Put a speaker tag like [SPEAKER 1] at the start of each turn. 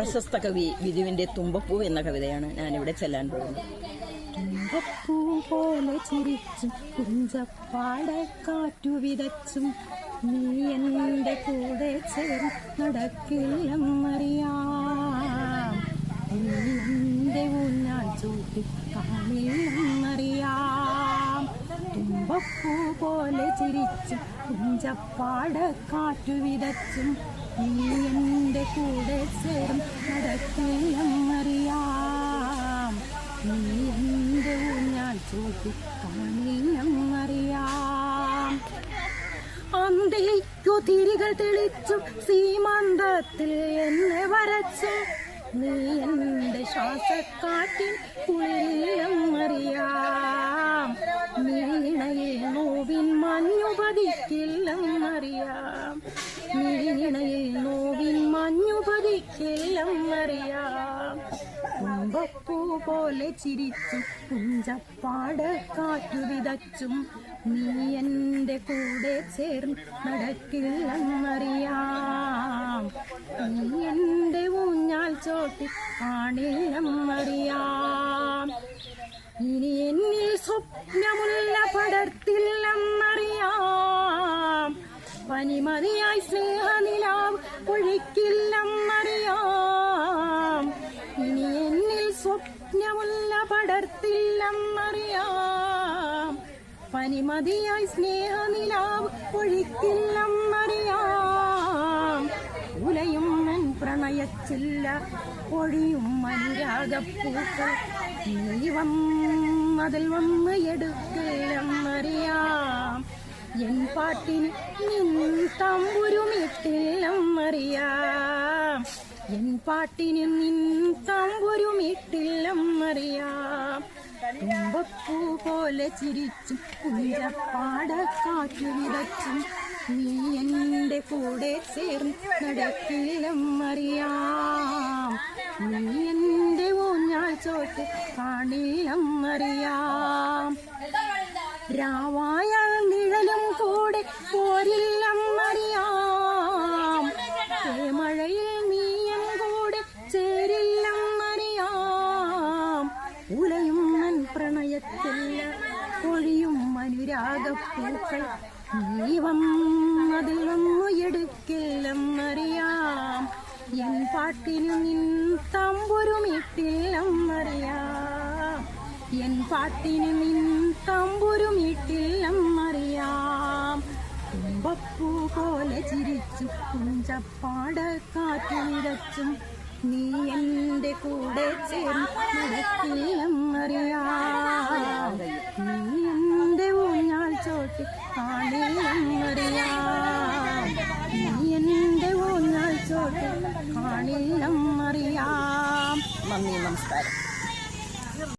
[SPEAKER 1] പ്രശസ്ത കവി വിധുവിന്റെ തുമ്പപ്പൂ എന്ന കവിതയാണ് ഞാനിവിടെ ചെല്ലാൻ പോകുന്നത്.
[SPEAKER 2] തുമ്പപ്പൂ പോലെ ചിരിച്ചും കുഞ്ചപ്പാടെ കാറ്റു വിതച്ചും നീ എന്റെ കൂടെ ചേർന്ന് നടക്കില്ലെന്നറിയാം. നീ എന്റെ ഊഞ്ഞാൽ ചൂട്ടി കാണില്ലെന്നറിയാം. തുമ്പപ്പൂ പോലെ ചിരിച്ചും കുഞ്ചപ്പാട കാറ്റു വിതച്ചും നീ എന്റെ കൂടെ ചേരും നടക്കില്ലെന്നറിയാം നീ എന്റെ ഊഞ്ഞാൽ ചൂട്ടി കാണില്ലെന്നറിയാം അന്തേക്കു തിരികൾ തെളിച്ചു സീമന്തത്തിൽ എന്നെ വരച്ചു നീ എന്റെ ശ്വാസക്കാറ്റിൽ കുളിരില്ലെന്നറിയാം നീണയിൽ നോവിൻ മഞ്ഞു അറിയാം. കുമ്പപ്പൂ പോലെ ചിരിച്ചും കുഞ്ചപ്പാട് കാറ്റു വിതച്ചും നീ എന്റെ കൂടെ ചേർന്ന് നടക്കില്ലെന്നറിയാം നീ എന്റെ ഊഞ്ഞാൽ ചോട്ടി കാണില്ലെന്നറിയാം ഇനി എന്നിൽ സ്വപ്നമുള്ള പടർത്തില്ലെന്നറിയാം പനിമതിയായി സ്നേഹനിലാവ് ഒഴിക്കില്ലെന്നറിയാം ഇനി എന്നിൽ സ്വപ്നമുള്ള പടർത്തില്ലെന്നറിയാം. പനിമതിയായി സ്നേഹനിലാവ് ഒഴിക്കില്ലെന്നറിയാം ഉലയും മൻ പ്രണയച്ചില്ല ഒഴിയും അനുരാഗപ്പൂക്കൾ. നീ വന്നതിൽ വന്ന് എടുക്കില്ലെന്നറിയാം പാട്ടിന് നിൻ തമ്പുരുമിട്ടില്ലെന്നറിയാം എൻ പാട്ടിന് നിൻ തമ്പുരുമിട്ടില്ലെന്നറിയാം തുമ്പപ്പൂ പോലെ ചിരിച്ചും കുഞ്ഞപ്പാട കാറ്റു വിതച്ചും നീ എന്റെ കൂടെ ചേർന്ന് അറിയാം നീ എന്റെ ഊഞ്ഞാൽ ചോട്ട് കാണില്ലെന്നറിയാം രാവായ നിഴലും ഒഴിയും അനുരാഗപ്പൂക്കൾ. നീ വന്നതിൽ വന്നു എടുക്കില്ലെന്നറിയാം എൻ പാട്ടിനു നിൻ തമ്പുരുമിട്ടില്ലെന്നറിയാം. എൻ പാട്ടിനു നിൻ തമ്പുരുമിട്ടില്ലെന്നറിയാം. കുമ്പപ്പൂ പോലെ ചിരിച്ചു കുഞ്ചപ്പാട കാറ്റിരച്ചും നീ എന്റെ കൂടെ ചേർന്ന് നടക്കില്ലെന്നറിയാം നീ എന്റെ ഊഞ്ഞാൽ ചോട്ടി കാണില്ലെന്നറിയാം നീ ഊഞ്ഞാൽ ചോട്ടി കാണില്ലെന്നറിയാം
[SPEAKER 1] നന്ദി നമസ്കാരം.